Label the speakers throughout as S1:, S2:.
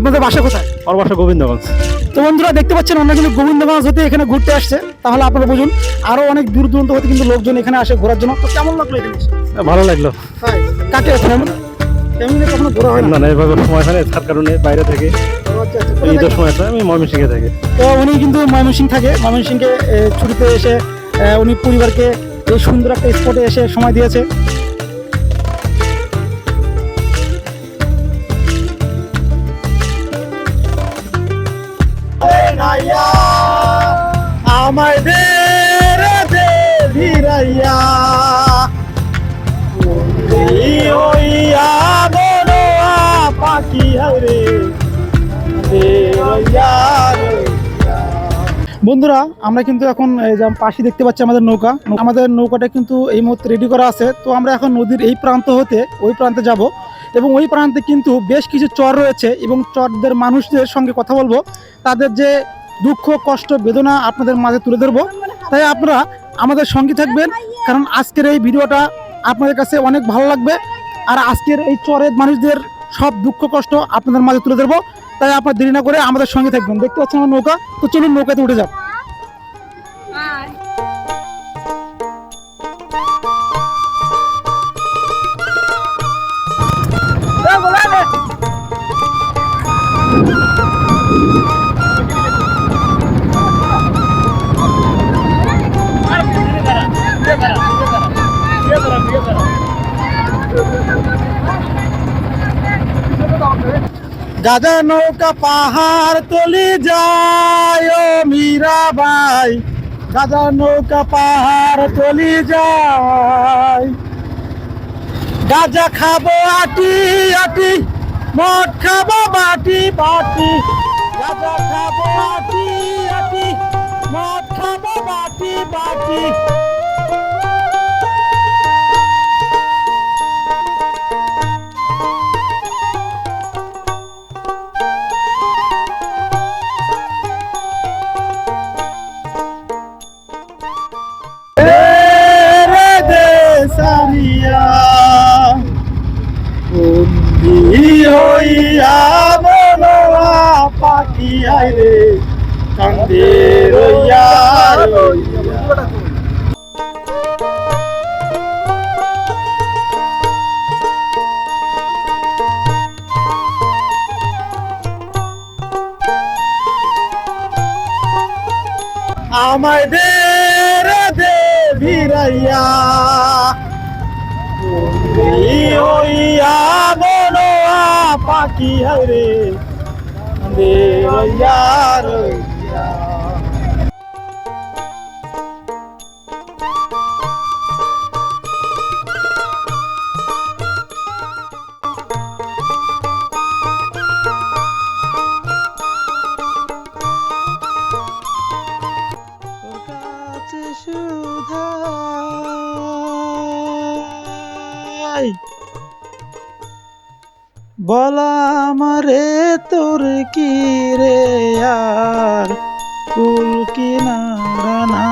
S1: আপনাদের বাসা কোথায়?
S2: আমার বাসা গোবিন্দগঞ্জ।
S1: তো বন্ধুরা দেখতে পাচ্ছেন আমরা কিন্তু গোবিন্দগঞ্জ হতে এখানে ঘুরতে আসছে। তাহলে আপনারা বুঝুন আরও অনেক দূর দূরান্ত হতে কিন্তু লোকজন এখানে আসে ঘোরার জন্য। তো কেমন লাগল এখানে
S2: ভালো লাগল।
S1: কাকে? ফ্যামিলি ফ্যামিলি কখনো ঘোরা হয় না?
S2: এভাবে সময় হয় না তার কারণে বাইরে থেকে
S1: আচ্ছা, আচ্ছা,
S2: ঈদের সময় আছে আমি ময়মনসিংহে থাকি।
S1: তো উনি কিন্তু ময়মনসিং থাকে। ময়মনসিংকে এ, ছুটিতে এসে উনি পরিবারকে এই সুন্দর একটা স্পটে এসে সময় দিয়েছে। বন্ধুরা, আমরা কিন্তু এখন পাশে দেখতে পাচ্ছি আমাদের নৌকা। আমাদের নৌকাটা কিন্তু এই মুহূর্তে রেডি করা আছে। তো আমরা এখন নদীর এই প্রান্ত হতে ওই প্রান্তে যাব এবং ওই প্রান্তে কিন্তু বেশ কিছু চর রয়েছে এবং চরদের মানুষদের সঙ্গে কথা বলব। তাদের যে দুঃখ, কষ্ট, বেদনা আপনাদের মাঝে তুলে ধরবো। তাই আপনারা আমাদের সঙ্গে থাকবেন, কারণ আজকের এই ভিডিওটা আপনাদের কাছে অনেক ভালো লাগবে। আর আজকের এই চরের মানুষদের সব দুঃখ কষ্ট আপনাদের মাঝে তুলে ধরবো। তাই আপনার দেরি না করে আমাদের সঙ্গে থাকবেন। দেখতে পাচ্ছেন আমার নৌকা? তো চলুন নৌকাতে উঠে যান গাজা নৌকা পাহাড় তলি যায় মীরাবাই গাজা নৌকা পাহাড় তলি যায়। গাজা খাব আটি আটি, মদ খাব বাটি বাটি। গাজা খাব আটি আটি, মদ খাব বাটি বাটি। হইয়া বলয়া পাখি আইরে কান্দে রইয়া রে noa paqui hare ande yaar আমারে তোর কি রে আর? কুল কিনারা না।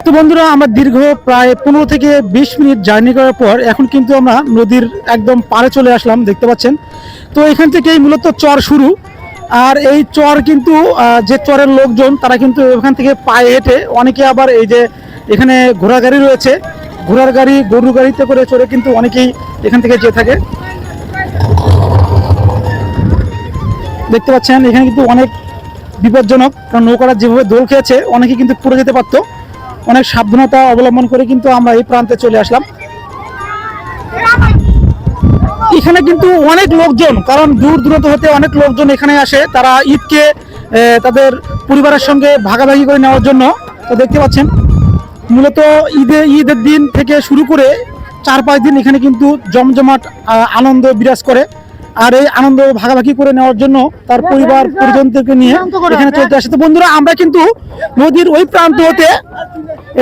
S1: তো বন্ধুরা, আমরা দীর্ঘ প্রায় পনেরো থেকে বিশ মিনিট জার্নি করার পর এখন কিন্তু আমরা নদীর একদম পাড়ে চলে আসলাম, দেখতে পাচ্ছেন। তো এখান থেকেই মূলত চর শুরু। আর এই চর কিন্তু যে চরের লোকজন, তারা কিন্তু এখান থেকে পায়ে হেঁটে, অনেকে আবার এই যে এখানে ঘোড়া গাড়ি রয়েছে ঘোড়ার গাড়ি গরু গাড়িতে করে চড়ে কিন্তু অনেকেই এখান থেকে যেয়ে থাকে। দেখতে পাচ্ছেন, এখানে কিন্তু অনেক বিপজ্জনক, কারণ নৌকাটা যেভাবে দোল খেয়েছে অনেকে কিন্তু পড়ে যেতে পারতো। অনেক সাবধানতা অবলম্বন করে কিন্তু আমরা এই প্রান্তে চলে আসলাম। এখানে কিন্তু অনেক লোকজন, কারণ দূর দূরত হতে অনেক লোকজন এখানে আসে। তারা ঈদকে তাদের পরিবারের সঙ্গে ভাগাভাগি করে নেওয়ার জন্য। তো দেখতে পাচ্ছেন মূলত ঈদে, ঈদের দিন থেকে শুরু করে চার পাঁচ দিন এখানে কিন্তু জমজমাট আনন্দ বিরাজ করে। আর এই আনন্দ ভাগাভাগি করে নেওয়ার জন্য তার পরিবার পরিজনদেরকে নিয়ে এখানে চলতে আসে। তো বন্ধুরা, আমরা কিন্তু নদীর ওই প্রান্ত হতে,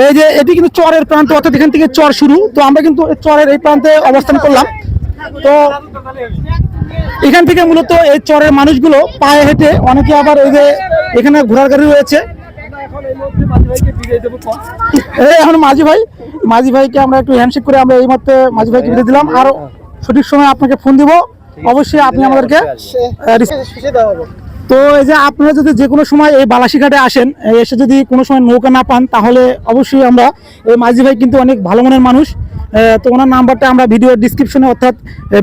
S1: এই যে এটি কিন্তু চরের প্রান্ত, অর্থাৎ এখান থেকে চর শুরু। তো আমরা কিন্তু চরের এই প্রান্তে অবস্থান করলাম। তো এখান থেকে মূলত এই চরের মানুষগুলো পায়ে হেঁটে অনেকে আবার এই যে এখানে ঘোড়ার গাড়ি রয়েছে। এখন মাঝি ভাই মাঝি ভাইকে আমরা একটু হ্যান্ডশেক করে আমরা এই মাত্র মাঝি ভাইকে বিদায় দিলাম। আর সঠিক সময় আপনাকে ফোন দিব। অবশ্যই আপনি আমাদেরকে তো এই যে আপনারা যদি যে কোনো সময় এই বালাসিঘাটে আসেন এসে যদি কোনো সময় নৌকা না পান, তাহলে অবশ্যই আমরা এই মাঝি ভাই কিন্তু অনেক ভালো মনের মানুষ। তো ওনার নাম্বারটা আমরা ভিডিও ডিসক্রিপশনে অর্থাৎ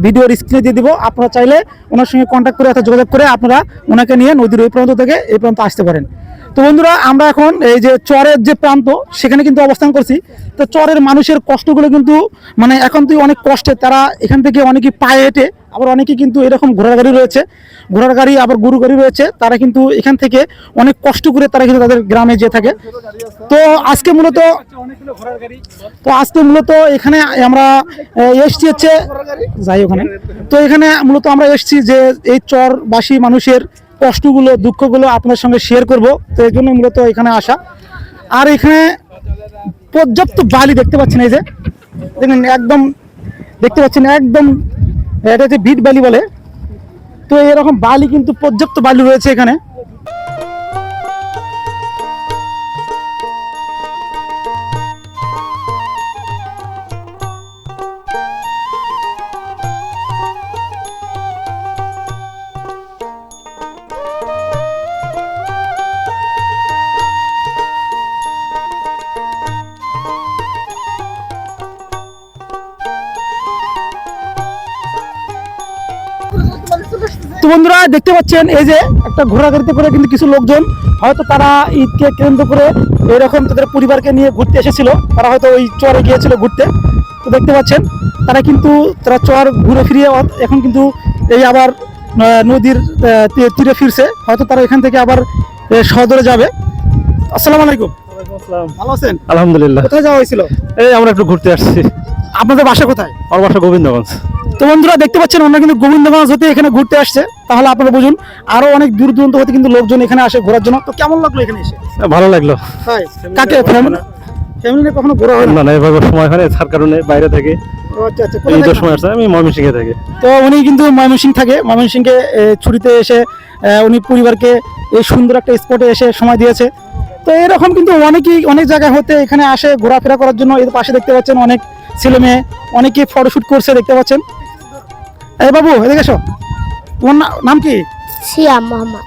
S1: ভিডিওর স্ক্রিনে দিয়ে দিব। আপনারা চাইলে ওনার সঙ্গে কন্ট্যাক্ট করে অর্থাৎ যোগাযোগ করে আপনারা ওনাকে নিয়ে নদীর ওই প্রান্ত থেকে এই প্রান্ত আসতে পারেন। তো বন্ধুরা, আমরা এখন এই যে চরের যে প্রান্ত, সেখানে কিন্তু অবস্থান করছি। তো চরের মানুষের কষ্টগুলো কিন্তু মানে এখন তুই অনেক কষ্টে, তারা এখান থেকে অনেকে পায়ে হেঁটে, আবার অনেকে কিন্তু এরকম ঘোড়ার গাড়ি রয়েছে। ঘোড়ার গাড়ি আবার গরু গাড়ি রয়েছে, তারা কিন্তু এখান থেকে অনেক কষ্ট করে তারা কিন্তু তাদের গ্রামে যেয়ে থাকে। তো আজকে মূলত, তো আজকে মূলত এখানে আমরা এসছি হচ্ছে, যাই ওখানে। তো এখানে মূলত আমরা এসছি যে এই চরবাসী মানুষের কষ্টগুলো, দুঃখগুলো আপনার সঙ্গে শেয়ার করব। তো এই জন্য মূলত এখানে আসা। আর এখানে পর্যাপ্ত বালি দেখতে পাচ্ছেন এই যে। দেখেন, একদম দেখতে পাচ্ছেন, একদম এটা যে বিট বালি বলে। তো এরকম বালি কিন্তু পর্যাপ্ত বালি রয়েছে এখানে। তো বন্ধুরা দেখতে পাচ্ছেন এই যে একটা ঘোড়া গাড়িতে করে কিন্তু কিছু লোকজন হয়তো তারা ঈদকে কেন্দ্র করে এরকম তাদের পরিবারকে নিয়ে ঘুরতে এসেছিল। তারা হয়তো ওই চরে গিয়েছিল ঘুরতে। তো দেখতে পাচ্ছেন তারা কিন্তু তারা চর ঘুরে ফিরিয়ে এখন কিন্তু এই আবার নদীর তীরে- ফিরছে। হয়তো তারা এখান থেকে আবার সদরে যাবে। আসসালামু আলাইকুম। ভালো আছেন?
S2: আলহামদুলিল্লাহ।
S1: কোথায় যাওয়া হয়েছিল?
S2: এই আমরা একটু ঘুরতে আসছি।
S1: আপনাদের বাসা কোথায়?
S2: আমার বাসা গোবিন্দগঞ্জ।
S1: তো বন্ধুরা দেখতে পাচ্ছেন ওনারা কিন্তু গোবিন্দগঞ্জ হতে এখানে ঘুরতে আসছে। তাহলে আপনারা বুঝুন আরও অনেক দূর দূরান্ত হতে কিন্তু লোকজন এখানে আসে ঘোরার জন্য। তো কেমন লাগল এখানে এসে?
S2: ভালো লাগল।
S1: কাকে? ফ্যামিলি ফ্যামিলি কখনো ঘোরা হয় না?
S2: না এভাবে সময় হয় তার কারণে বাইরে থেকে।
S1: আচ্ছা আচ্ছা তো উনি কিন্তু ময়মনসিং থাকে। ময়মনসিংহে এ, ছুটিতে এসে উনি পরিবারকে এই সুন্দর একটা স্পটে এসে সময় দিয়েছে। তো এরকম কিন্তু অনেকেই অনেক জায়গায় হতে এখানে আসে ঘোরাফেরা করার জন্য। এর পাশে দেখতে পাচ্ছেন অনেক ছেলে মেয়ে অনেকে ফটোশুট করছে দেখতে পাচ্ছেন। এই বাবু এদিকে এসো। তোমার নাম কি?
S3: সিয়াম মোহাম্মদ।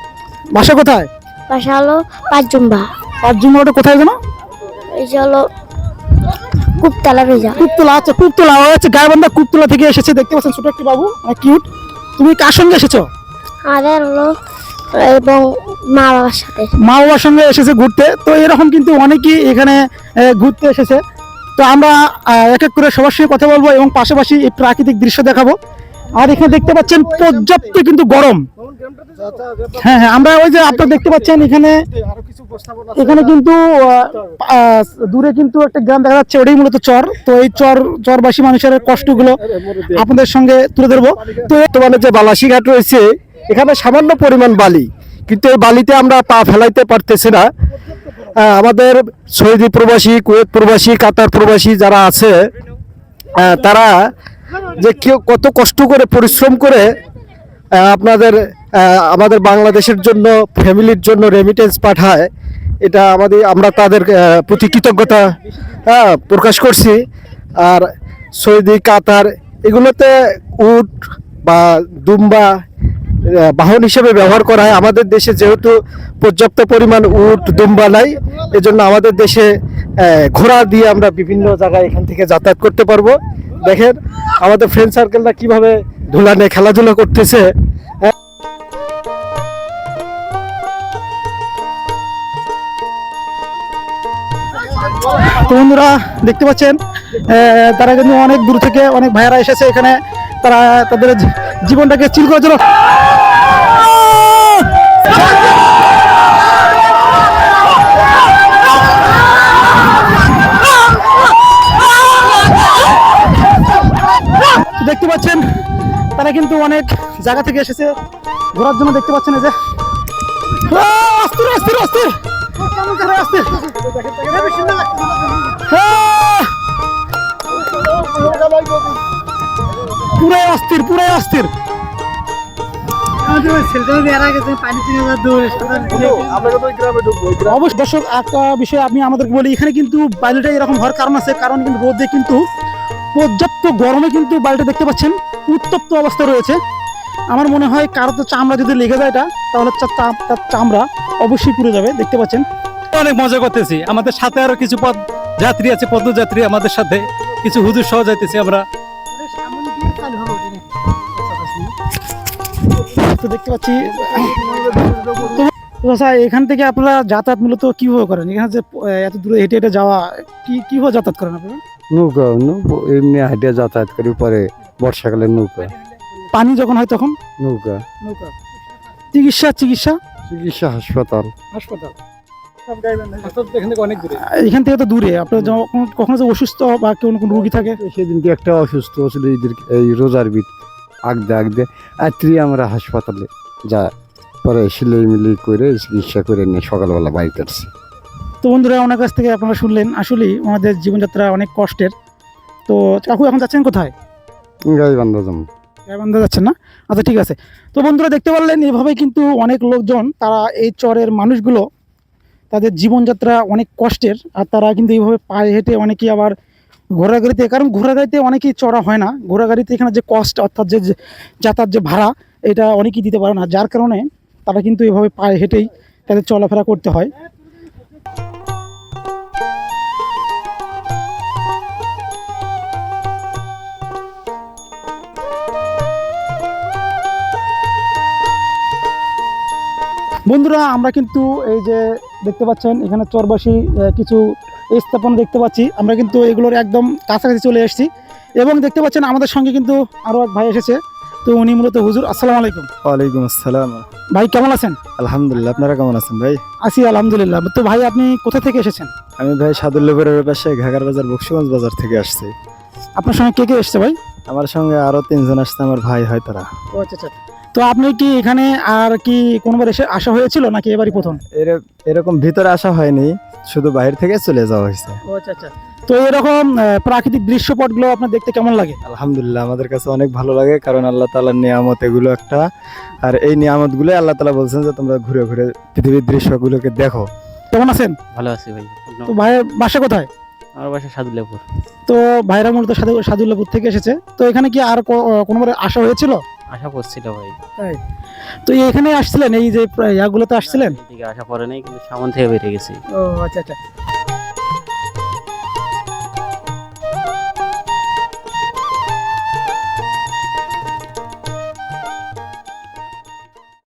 S1: বাসা কোথায়?
S3: বাসা হলো পাঁচজুম্বা।
S1: পাঁচ জুন ওটা কোথায় যেন?
S3: এই যে হলো কুপতলা রেজা
S1: কুপতলা আচ্ছা কুপতলা। ও আচ্ছা গায়বান্ধা কুপতলা থেকে এসেছে। দেখতে পাচ্ছেন ছোট একটি বাবু কিউট তুমি কার সঙ্গে এসেছ?
S3: আমাদের হলো এবং মা বাবার সাথে।
S1: মা বাবার সঙ্গে এসেছে ঘুরতে। তো এরকম কিন্তু অনেকেই এখানে ঘুরতে এসেছে। তো আমরা এক এক করে সবার সঙ্গে কথা বলব এবং পাশাপাশি এই প্রাকৃতিক দৃশ্য দেখাবো। আর এখানে দেখতে পাচ্ছেন পর্যাপ্ত কিন্তু গরম। হ্যাঁ হ্যাঁ আমরা ওই যে আপনারা দেখতে পাচ্ছেন এখানে এখানে কিন্তু দূরে কিন্তু একটা গ্রাম দেখা যাচ্ছে, ওটাই মূলত চর। তো এই চর, চরবাসী মানুষের কষ্টগুলো আপনাদের সঙ্গে তুলে ধরবো। তো
S4: বর্তমানে যে বালাসিঘাট রয়েছে, এখানে সামান্য পরিমাণ বালি, কিন্তু এই বালিতে আমরা পা ফেলাইতে পারতেছি না। আমাদের সৌদি প্রবাসী, কুয়েত প্রবাসী, কাতার প্রবাসী যারা আছে তারা যে কেউ কত কষ্ট করে পরিশ্রম করে আপনাদের আমাদের বাংলাদেশের জন্য ফ্যামিলির জন্য রেমিটেন্স পাঠায় এটা আমাদের আমরা তাদের প্রতি কৃতজ্ঞতা হ্যাঁ, প্রকাশ করছি। আর সৌদি কাতার এগুলোতে উট বা দুম্বা বাহন হিসেবে ব্যবহার করা হয়। আমাদের দেশে যেহেতু পর্যাপ্ত পরিমাণ উট, দুম্বা নাই, এজন্য আমাদের দেশে ঘোড়া দিয়ে আমরা বিভিন্ন জায়গায় এখান থেকে যাতায়াত করতে পারব। দেখেন, আমাদের ফ্রেন্ড সার্কেলরা কীভাবে নিয়ে খেলাধুলা করতেছে।
S1: তো বন্ধুরা, দেখতে পাচ্ছেন তারা কিন্তু অনেক দূর থেকে অনেক ভাইয়ারা এসেছে এখানে। তারা তাদের জীবনটাকে চিল তো দেখতে পাচ্ছেন, তারা কিন্তু অনেক জায়গা থেকে এসেছে। ঘোরার জন্য দেখতে পাচ্ছেন এই যে। অস্থির পুরাই অস্থির পুরাই অস্থির। দর্শক, একটা বিষয় আমি আমাদেরকে বলি, এখানে কিন্তু বালিটা এরকম হওয়ার কারণ আছে, কারণ কিন্তু রোদে কিন্তু পর্যাপ্ত গরমে কিন্তু বালিটা দেখতে পাচ্ছেন, উত্তপ্ত অবস্থা রয়েছে। আমার মনে হয় কারও তো চামড়া যদি লেগে যায় এটা, তাহলে তার চামড়া অবশ্যই পুড়ে যাবে, দেখতে পাচ্ছেন।
S2: অনেক মজা করতেছি, আমাদের সাথে আরও কিছু পথ যাত্রী আছে পদযাত্রী আমাদের সাথে, কিছু হুজুর সহ যাইতেছি আমরা।
S1: তো দেখতে পাচ্ছি তো স্যার এখান থেকে আপনারা যাতায়াত মূলত কীভাবে করেন? এখানে যে এত দূরে হেঁটে হেঁটে যাওয়া কি কীভাবে যাতায়াত করেন আপনারা?
S5: নৌকা এমনি হাইটে যাতায়াত করি পরে বর্ষাকালে নৌকা।
S1: পানি যখন হয় তখন?
S5: নৌকা।
S1: নৌকা। চিকিৎসা চিকিৎসা?
S5: চিকিৎসা হাসপাতাল।
S1: হাসপাতাল।
S2: এখান থেকে অনেক দূরে
S1: তো দূরে আপনার কখনো যে অসুস্থ বা কোনো কোনো রুগী থাকে?
S5: সেদিনকে একটা অসুস্থ ছিল এই রোজার বিদ আগদে আগদে রাত্রি আমরা হাসপাতালে যা পরে সিলাই মিলাই করে চিকিৎসা করে নিয়ে সকালবেলা বাড়িতে আসছি।
S1: তো বন্ধুরা ওনার কাছ থেকে আপনারা শুনলেন আসলেই ওনাদের জীবনযাত্রা অনেক কষ্টের। তো কাকু এখন যাচ্ছেন কোথায়?
S5: গাই বান্ধব যেমন
S1: গাইবান্ধা যাচ্ছেন না? আচ্ছা ঠিক আছে। তো বন্ধুরা দেখতে পারলেন এভাবে কিন্তু অনেক লোকজন তারা এই চরের মানুষগুলো তাদের জীবনযাত্রা অনেক কষ্টের আর তারা কিন্তু এইভাবে পায়ে হেঁটে অনেকেই আবার ঘোড়াগাড়িতে কারণ ঘোড়াগাড়িতে অনেকেই চড়া হয় না। ঘোড়াগাড়িতে এখানে যে কস্ট অর্থাৎ যে যাতায়াত যে ভাড়া, এটা অনেকেই দিতে পারে না। যার কারণে তারা কিন্তু এভাবে পায়ে হেঁটেই তাদের চলাফেরা করতে হয়। বন্ধুরা, আমরা কিন্তু এই যে দেখতে পাচ্ছেন, এখানে চরবাসী কিছু স্থাপনা দেখতে পাচ্ছি। আমরা কিন্তু এগুলোর একদম কাছাকাছি চলে এসেছি। এবং দেখতে পাচ্ছেন আমাদের সঙ্গে কিন্তু আরও এক ভাই এসেছে। তো উনি মূলত হুজুর আসসালামু আলাইকুম।
S4: ওয়ালাইকুম আসসালাম।
S1: ভাই কেমন আছেন?
S4: আলহামদুলিল্লাহ আপনারা কেমন আছেন ভাই?
S1: আছি আলহামদুলিল্লাহ। তো ভাই আপনি কোথা থেকে এসেছেন?
S4: আমি ভাই সাদুল্লাপুরের পাশে ঘাগার বাজার বক্সিগঞ্জ বাজার থেকে আসছি।
S1: আপনার সঙ্গে কে কে এসেছে ভাই?
S4: আমার সঙ্গে আরও তিনজন আসছে আমার ভাই হয় তারা।
S1: ও আচ্ছা আচ্ছা। তো আপনি কি এখানে আর কি কোনোবার এসে আসা হয়েছিল নাকি এবারই প্রথম?
S4: এরকম ভিতরে আসা হয়নি। শুধু বাইরে থেকে চলে যাওয়া হয়েছে।
S1: আচ্ছা আচ্ছা। তো এরকম প্রাকৃতিক দৃশ্যপটগুলো আপনার দেখতে কেমন লাগে?
S4: আলহামদুলিল্লাহ আমাদের কাছে অনেক ভালো লাগে কারণ আল্লাহ তালার নিয়ামত এগুলো একটা। আর এই নিয়ামতগুলো আল্লাহ তালা বলছেন যে তোমরা ঘুরে ঘুরে পৃথিবীর দৃশ্যগুলোকে দেখো।
S1: কেমন আছেন?
S6: ভালো আছি ভাই
S1: তো ভাইয়ের বাসা কোথায়?
S6: আমার বাসা সাদুল্লাপুর।
S1: তো ভাইরা মূলত সাদু সাদুল্লাপুর থেকে এসেছে। তো এখানে কি আর কোনোবার আসা হয়েছিল?
S6: আশা করছিল ভাই। তাই?
S1: তো এখানে আসছিলেন? এই যে ইয়াগুলোতে আসছিলেন?
S6: এদিকে আশা পরে নাই কিন্তু সামান থেকে বেরিয়ে গেছি।
S1: ও আচ্ছা আচ্ছা।